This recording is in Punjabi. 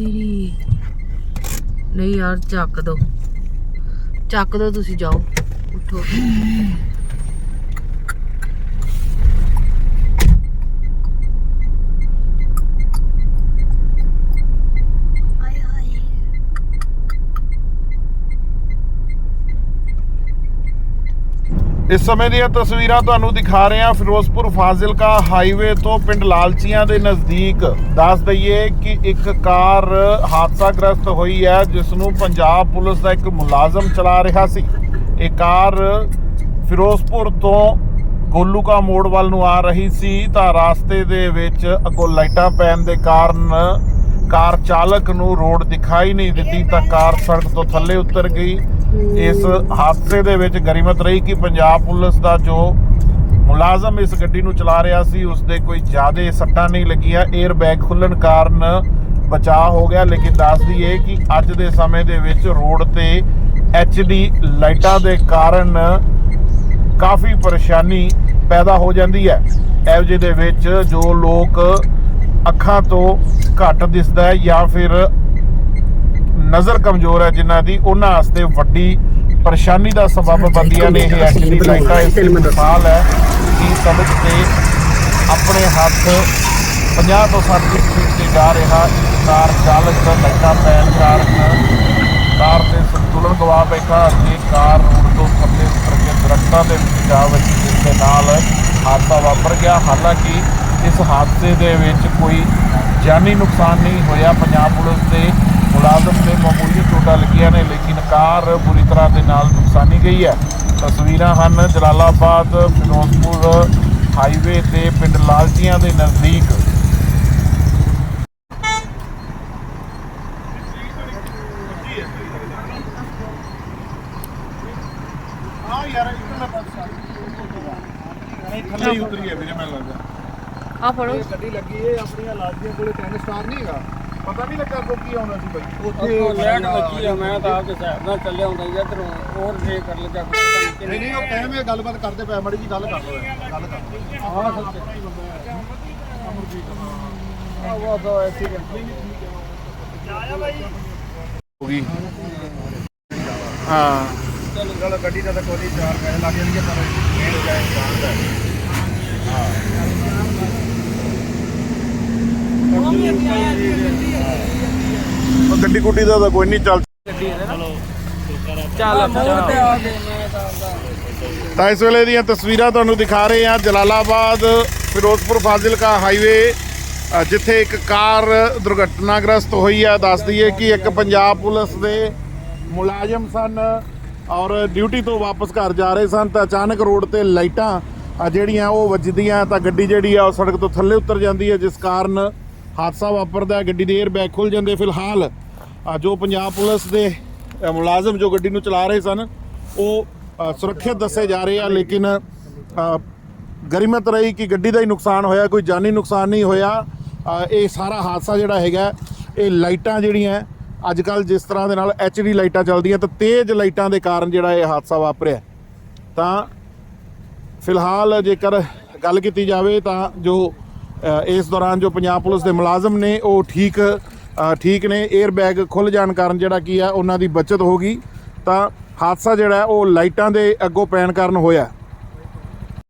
ਤੇਰੀ ਨਹੀਂ ਯਾਰ ਚੱਕ ਦੋ। ਚੱਕ ਦੋ ਤੁਸੀਂ ਜਾਓ। ਉੱਠੋ। ਇਸ ਸਮੇਂ ਦੀਆਂ ਤਸਵੀਰਾਂ ਤੁਹਾਨੂੰ ਦਿਖਾ ਰਹੇ ਹਾਂ ਫਿਰੋਜ਼ਪੁਰ ਫਾਜ਼ਿਲਕਾ ਹਾਈਵੇ ਤੋਂ ਪਿੰਡ ਲਾਲਚੀਆਂ ਦੇ ਨਜ਼ਦੀਕ। ਦੱਸ ਦਈਏ ਕਿ ਇੱਕ ਕਾਰ ਹਾਦਸਾਗ੍ਰਸਤ ਹੋਈ ਹੈ, ਜਿਸ ਨੂੰ ਪੰਜਾਬ ਪੁਲਿਸ ਦਾ ਇੱਕ ਮੁਲਾਜ਼ਮ ਚਲਾ ਰਿਹਾ ਸੀ। ਇਹ ਕਾਰ ਫਿਰੋਜ਼ਪੁਰ ਤੋਂ ਗੋਲੂਕਾ ਮੋੜ ਵੱਲ ਨੂੰ ਆ ਰਹੀ ਸੀ, ਤਾਂ ਰਾਸਤੇ ਦੇ ਵਿੱਚ ਅੱਗੋਂ ਲਾਈਟਾਂ ਪੈਣ ਦੇ ਕਾਰਨ ਕਾਰ ਚਾਲਕ ਨੂੰ ਰੋਡ ਦਿਖਾਈ ਨਹੀਂ ਦਿੱਤੀ, ਤਾਂ ਕਾਰ ਸੜਕ ਤੋਂ ਥੱਲੇ ਉਤਰ ਗਈ। ਇਸ ਹਾਦਸੇ ਦੇ ਵਿੱਚ ਗਰੀਮਤ ਰਹੀ ਕਿ ਪੰਜਾਬ ਪੁਲਿਸ ਦਾ ਜੋ ਮੁਲਾਜ਼ਮ ਇਸ ਗੱਡੀ ਨੂੰ ਚਲਾ ਰਿਹਾ ਸੀ ਉਸ ਦੇ ਕੋਈ ਜ਼ਿਆਦਾ ਸੱਟਾਂ ਨਹੀਂ ਲੱਗੀਆਂ। 에ਅਰ ਬੈਗ ਖੁੱਲਣ ਕਾਰਨ ਬਚਾਅ ਹੋ ਗਿਆ, ਲੇਕਿਨ ਦੱਸ ਦਈਏ ਕਿ ਅੱਜ ਦੇ ਸਮੇਂ ਦੇ ਵਿੱਚ ਰੋਡ ਤੇ ਐਚਡੀ ਲਾਈਟਾਂ ਦੇ ਕਾਰਨ ਕਾਫੀ ਪਰੇਸ਼ਾਨੀ ਪੈਦਾ ਹੋ ਜਾਂਦੀ ਹੈ। ਇਹੋ ਜਿਹੇ ਦੇ ਵਿੱਚ ਜੋ ਲੋਕ ਅੱਖਾਂ ਤੋਂ ਘੱਟ ਦਿਸਦਾ ਹੈ ਜਾਂ ਫਿਰ ਨਜ਼ਰ ਕਮਜ਼ੋਰ ਹੈ ਜਿਨ੍ਹਾਂ ਦੀ ਉਹਨਾਂ ਵਾਸਤੇ ਵੱਡੀ ਪਰੇਸ਼ਾਨੀ ਦਾ ਸਬਬ ਬਣਦੀਆਂ ਨੇ ਇਹ ਐਚਡੀ ਲਾਈਟਾਂ ਇਸ ਮਿਸਾਲ ਹੈ। ਕਿ ਸੜਕ ਤੇ ਆਪਣੇ ਹੱਥ 50 ਤੋਂ 60 ਦੀ ਸਪੀਡ ਤੇ ਜਾ ਰਿਹਾ। ਕਾਰ ਚਾਲਕ ਦਾ ਲਾਈਟਾਂ ਪੈਣ ਕਾਰਨ ਕਾਰ ਤੇ ਸੰਤੁਲਨ ਗਵਾ ਬੈਠਾ ਅਤੇ ਕਾਰ ਰੋਡ ਤੋਂ ਥੱਲੇ ਉਤਰ ਕੇ ਦਰਖਤਾਂ ਦੇ ਵਿੱਚ ਜਾ ਵੱਜੀ ਜਿਸ ਦੇ ਨਾਲ ਹਾਦਸਾ ਵਾਪਰ ਗਿਆ। ਹਾਲਾਂਕਿ ਇਸ ਹਾਦਸੇ ਦੇ ਵਿੱਚ ਕੋਈ ਜਾਨੀ ਨੁਕਸਾਨ ਨਹੀਂ ਹੋਇਆ। ਪੰਜਾਬ ਪੁਲਿਸ ਦੇ ਮੁਲਾਜ਼ਮ ਦੇ ਮਾਮੂਲੀ ਚੋਟਾਂ ਲੱਗੀਆਂ ਨੇ ਲੇਕਿਨ ਕਾਰ ਬੁਰੀ ਤਰ੍ਹਾਂ ਦੇ ਨਾਲ ਨੁਕਸਾਨੀ ਗਈ ਹੈ। ਤਸਵੀਰਾਂ ਹਨ ਜਲਾਲਾਬਾਦ ਫਿਰੋਜ਼ਪੁਰ ਹਾਈਵੇ ਤੇ ਪਿੰਡ ਲਾਲਚੀਆਂ ਦੇ ਨਜ਼ਦੀਕ। ਹਾਂ ਯਾਰ ਇਤਨਾ ਪਾਸਾ ਨਹੀਂ ਥੱਲੇ ਹੀ ਉਤਰੀ ਹੈ ਵੀਰੇ ਮੈਨੂੰ ਲੱਗਦਾ। ਆ ਫੜੋ। ਗੱਡੀ ਲੱਗੀ ਏ ਆਪਣੀਆਂ ਲਾਜੀਆਂ ਕੋਲੇ ਟੈਨ ਸਟਾਰ ਨਹੀਂ ਹੈਗਾ। ਪਤਾ ਨਹੀਂ ਲੱਗਾ ਕੋ ਕੀ ਆਉਣਾ ਸੀ ਬਾਈ। ਉੱਥੇ ਲੈਟ ਲੱਗੀ ਆ ਮੈਂ ਤਾਂ ਆਪਦੇ ਸਾਈਡ ਨਾਲ ਚੱਲਿਆ ਹੁੰਦਾ ਜੀ ਇਧਰੋਂ ਹੋਰ ਜੇ ਕਰ ਲੱਗਾ ਨਹੀਂ ਨਹੀਂ ਉਹ ਇਹ ਗੱਲਬਾਤ ਕਰਦੇ ਪਏ ਮੜੀ ਜੀ ਗੱਲ ਕਰ ਯਾਰ, ਗੱਲ ਕਰ ਹਾਂ ਸੱਚ। ਆ ਉਹ ਤਾਂ ਐਸੀ ਗੱਲ। ਹੋ। ਗਈ ਹਾਂ ਚਲੋ ਗੱਡੀ ਦਾ ਤਾਂ ਕੋਈ ਚਾਰ ਪੈਸੇ ਲੱਗ ਜਾਣਗੇ ਪਰ ਮੇਨ ਹੋ ਜਾਏ ਇਨਸਾਨ ਦਾ। ਉਹ ਗੱਡੀ ਗੁੱਡੀ ਦਾ ਤਾਂ ਕੋਈ ਨਹੀਂ ਚੱਲ। ਚੱਲ ਤੇ ਆ ਇਸ ਵੇਲੇ ਦੀਆਂ ਤਸਵੀਰਾਂ ਤੁਹਾਨੂੰ ਦਿਖਾ ਰਹੇ ਹਾਂ ਜਲਾਲਾਬਾਦ ਫਿਰੋਜ਼ਪੁਰ ਫਾਜ਼ਿਲਕਾ ਹਾਈਵੇ ਜਿੱਥੇ ਇੱਕ ਕਾਰ ਦੁਰਘਟਨਾਗ੍ਰਸਤ ਹੋਈ ਹੈ ਦੱਸ ਦਈਏ ਕਿ ਇੱਕ ਪੰਜਾਬ ਪੁਲਿਸ ਦੇ ਮੁਲਾਜ਼ਮ ਸਨ ਔਰ ਡਿਊਟੀ ਤੋਂ ਵਾਪਸ ਘਰ ਜਾ ਰਹੇ ਸਨ ਤਾਂ ਅਚਾਨਕ ਰੋਡ ਤੇ ਲਾਈਟਾਂ ਜਿਹੜੀਆਂ ਉਹ ਵੱਜਦੀਆਂ ਤਾਂ ਗੱਡੀ ਜਿਹੜੀ ਆ ਉਹ ਸੜਕ ਤੋਂ ਥੱਲੇ ਉਤਰ ਜਾਂਦੀ ਹੈ ਜਿਸ ਕਾਰਨ ਹਾਦਸਾ ਵਾਪਰਦਾ ਹੈ। ਗੱਡੀ ਦੇ 에ਅਰ ਬੈਗ ਖੁੱਲ ਜਾਂਦੇ ਫਿਲਹਾਲ। ਅ, ਜੋ ਪੰਜਾਬ ਪੁਲਿਸ ਦੇ ਮੁਲਾਜ਼ਮ ਜੋ ਗੱਡੀ ਨੂੰ ਚਲਾ ਰਹੇ ਸਨ ਉਹ ਸੁਰੱਖਿਅਤ ਦੱਸੇ ਜਾ ਰਹੇ ਆ ਲੇਕਿਨ ਗਰੀਮਤ ਰਹੀ ਕਿ ਗੱਡੀ ਦਾ ਹੀ ਨੁਕਸਾਨ ਹੋਇਆ ਕੋਈ ਜਾਨੀ ਨੁਕਸਾਨ ਨਹੀਂ ਹੋਇਆ। ਇਹ ਸਾਰਾ ਹਾਦਸਾ ਜਿਹੜਾ ਹੈਗਾ ਇਹ ਲਾਈਟਾਂ ਜਿਹੜੀਆਂ ਅੱਜ ਕੱਲ ਜਿਸ ਤਰ੍ਹਾਂ ਦੇ ਨਾਲ ਐਚਡੀ ਲਾਈਟਾਂ ਚੱਲਦੀਆਂ ਤਾਂ ਤੇਜ਼ ਲਾਈਟਾਂ ਦੇ ਕਾਰਨ ਜਿਹੜਾ ਇਹ ਹਾਦਸਾ ਵਾਪਰਿਆ। ਤਾਂ ਫਿਲਹਾਲ ਜੇਕਰ ਗੱਲ ਕੀਤੀ ਜਾਵੇ ਤਾਂ ਜੋ ਇਸ ਦੌਰਾਨ ਜੋ ਪੰਜਾਬ ਪੁਲਿਸ ਦੇ ਮੁਲਾਜ਼ਮ ਨੇ ਉਹ ਠੀਕ ਠੀਕ ਨੇ 에ਅਰ ਬੈਗ ਖੁੱਲ ਜਾਣ ਕਾਰਨ ਜਿਹੜਾ ਕੀ ਆ, ਉਹਨਾਂ ਦੀ ਬਚਤ ਹੋ ਗਈ। ਤਾਂ ਹਾਦਸਾ ਜਿਹੜਾ, ਉਹ ਲਾਈਟਾਂ ਦੇ ਅੱਗੋਂ ਪੈਣ ਕਾਰਨ ਹੋਇਆ।